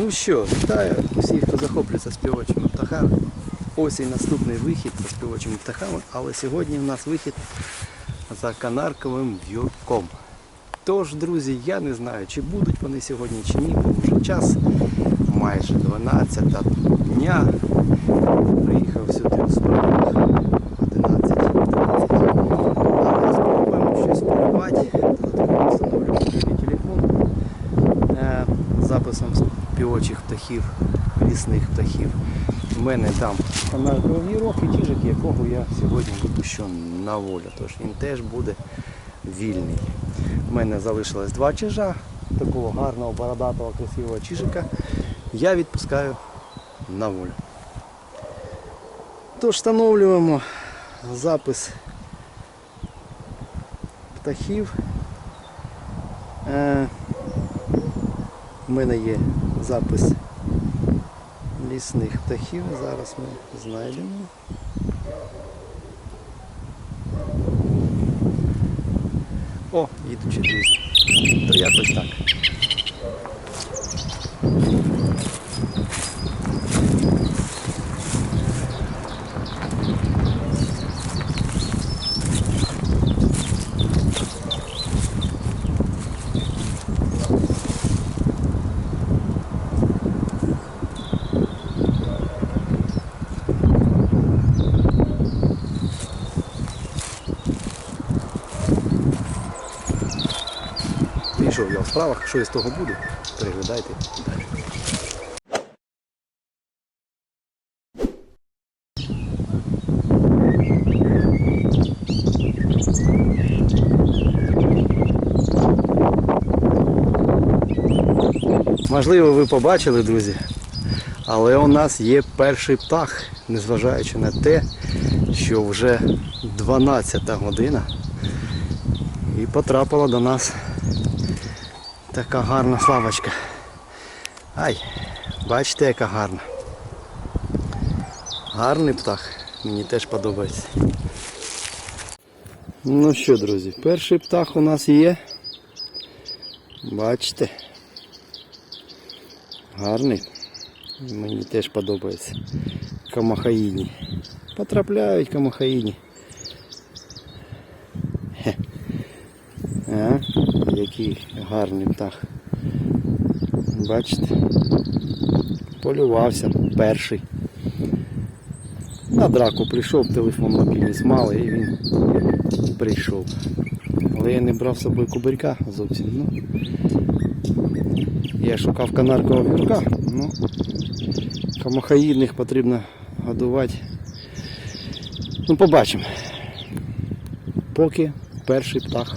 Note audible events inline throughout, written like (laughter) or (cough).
Ну що, вітаю усіх, хто захоплюється співочими птахами. Ось і наступний вихід за співочими птахами, але сьогодні у нас вихід за канарковим в'юрком. Тож, друзі, я не знаю, чи будуть вони сьогодні чи ні, бо вже час майже 12 дня. Приїхав сюди у справах 11.30. Але спробуємо щось полювати. Додатково встановлю мобільний телефон е, записом співочих птахів, лісних птахів. У мене там канарковий вірок і тіжик, якого я сьогодні випущу на волю. Тож він теж буде вільний. У мене залишилось два чижа, такого гарного, бородатого, красивого чижика. Я відпускаю на волю. Тож встановлюємо запис птахів. Е, у мене є запис лісних птахів. Зараз ми знайдемо. О, їдучі друзі. То якось так. В справах, що із того буде, переглядайте далі. Можливо, ви побачили, друзі, але у нас є перший птах, незважаючи на те, що вже 12 година і потрапила до нас така гарна славочка. Ай, бачите, яка гарна. Гарний птах. Мені теж подобається. Ну що, друзі, перший птах у нас є. Бачите. Гарний. Мені теж подобається. Камахаїні. Потрапляють камахаїні. Хе. А, який гарний птах. Бачите? Полювався перший. На драку прийшов, телефон мобільний змали і він прийшов. Але я не брав з собою кубарька зовсім. Ну, я шукав канаркового вірка, ну камахаїдних потрібно годувати. Ну, побачимо. Поки перший птах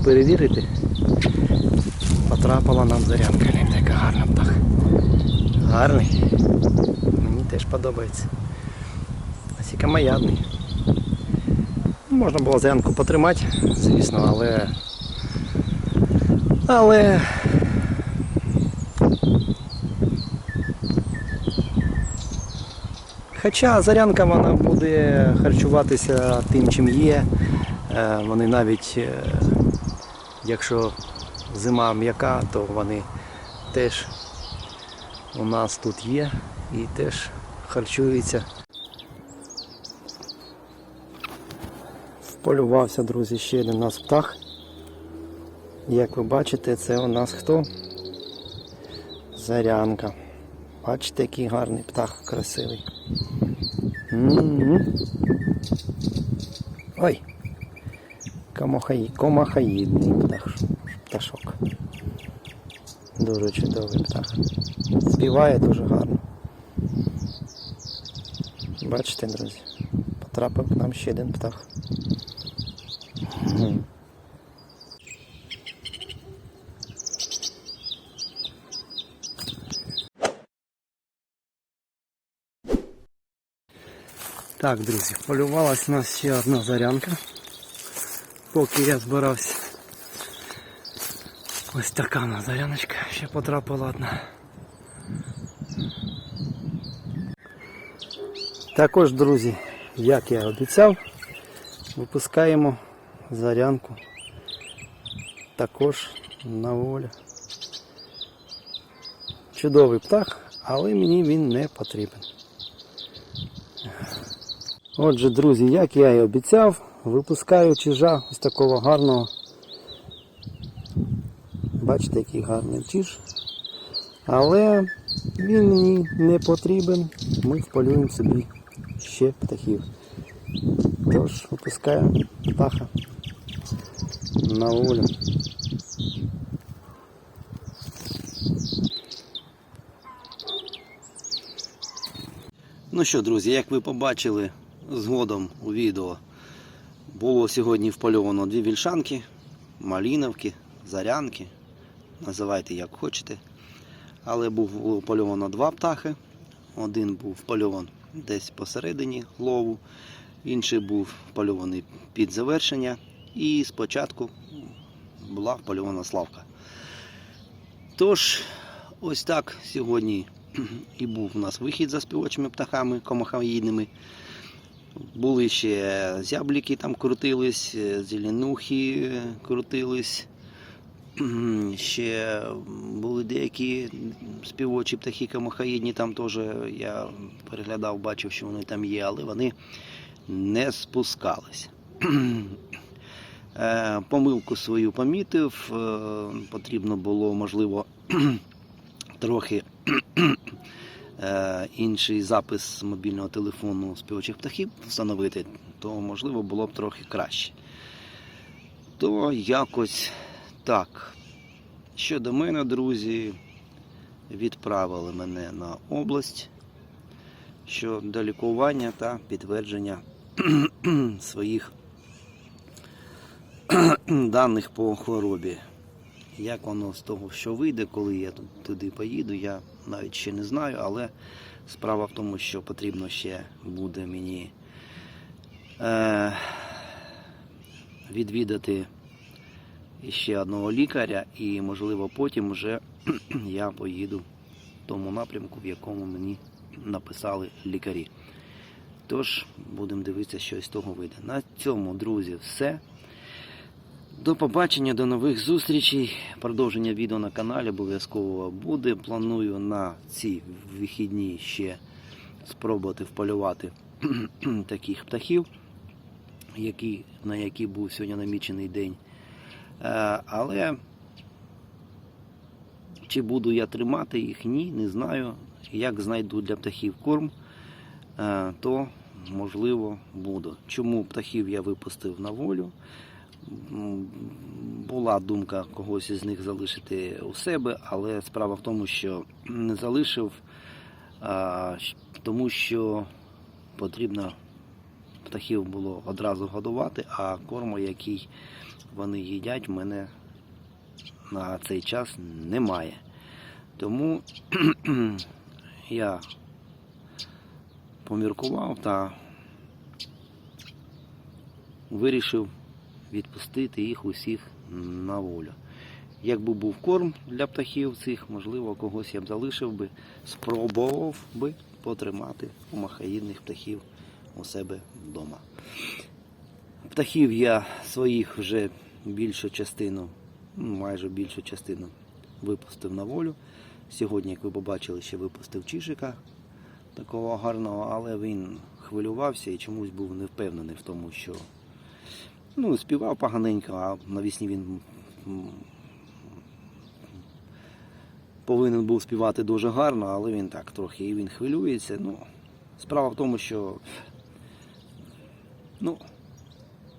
перевірити. Потрапила нам зарянка. Глянь, така гарна птах. Гарний. Мені теж подобається. Ось і камаядний. Можна було зарянку потримати, звісно, але. Але Хоча зарянка вона буде харчуватися тим, чим є. Е, Вони навіть, е, якщо зима м'яка, то вони теж у нас тут є і теж харчуються. Вполювався, друзі, ще один у нас птах. Як ви бачите, це у нас хто? Зарянка. Бачите, який гарний птах красивий. М-м-м. Ой. Комахаї... Комахаїдний птах... пташок. Дуже чудовий птах. Співає дуже гарно. Бачите, друзі, потрапив к нам ще один птах. Так, друзі, полювалась у нас ще одна зарянка. Поки я збирався. Ось така у нас заряночка, ще потрапила одна. Також, друзі, як я обіцяв, випускаємо зарянку також на волю. Чудовий птах, але мені він не потрібен. Отже, друзі, як я і обіцяв, випускаю чижа ось такого гарного. Бачите, який гарний чиж. Але він мені не потрібен. Ми вполюємо собі ще птахів. Тож випускаємо птаха на волю. Ну що, друзі, як ви побачили згодом у відео, було сьогодні впольовано дві вільшанки, маліновки, зарянки, називайте як хочете. Але було впольовано два птахи. Один був впольован десь посередині лову, інший був впольований під завершення. І спочатку була впольована славка. Тож, ось так сьогодні (clears throat) і був у нас вихід за співочими птахами комахоїдними. Були ще зябліки там крутились, е, зеленухи крутились. Ще були деякі співочі птахи комахоїдні, там теж я переглядав, бачив, що вони там є, але вони не спускались. Е, Помилку свою помітив, е, потрібно було, можливо, (clears throat) трохи інший запис мобільного телефону співачих птахів встановити, то можливо було б трохи краще. То якось так. Щодо мене, друзі, відправили мене на область щодо лікування та підтвердження (clears throat) своїх (clears throat) даних по хворобі. Як воно з того, що вийде, коли я туди поїду, я навіть ще не знаю, але справа в тому, що потрібно ще буде мені е, відвідати ще одного лікаря, і можливо потім вже (clears throat) я поїду в тому напрямку, в якому мені написали лікарі. Тож будемо дивитися, що з того вийде. На цьому, друзі, все. До побачення, до нових зустрічей. Продовження відео на каналі обов'язково буде. Планую на ці вихідні ще спробувати вполювати (clears throat) таких птахів, які, на які був сьогодні намічений день. Е, Але чи буду я тримати їх? Ні, не знаю. Як знайду для птахів корм, е, то можливо буду. Чому птахів я випустив на волю? Була думка когось із них залишити у себе, але справа в тому, що не залишив, тому що потрібно птахів було одразу годувати, а корму, який вони їдять, в мене на цей час немає. Тому (clears throat) я поміркував та вирішив відпустити їх усіх на волю. Якби був корм для птахів цих, можливо, когось я б залишив би, спробував би потримати махаїдних птахів у себе вдома. Птахів я своїх вже більшу частину, ну, майже більшу частину випустив на волю. Сьогодні, як ви побачили, ще випустив чижика такого гарного, але він хвилювався і чомусь був не впевнений в тому, що ну, співав поганенько, а навісні він повинен був співати дуже гарно, але він так трохи і він хвилюється. Ну, справа в тому, що ну,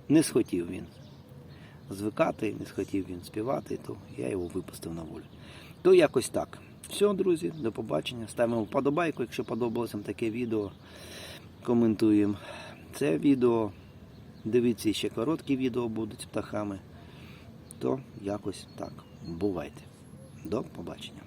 не схотів він звикати, не схотів він співати, то я його випустив на волю. То якось так. Все, друзі, до побачення. Ставимо вподобайку, якщо подобалося таке відео. Коментуємо це відео. Дивіться, ще короткі відео будуть з птахами. То якось так. Бувайте. До побачення.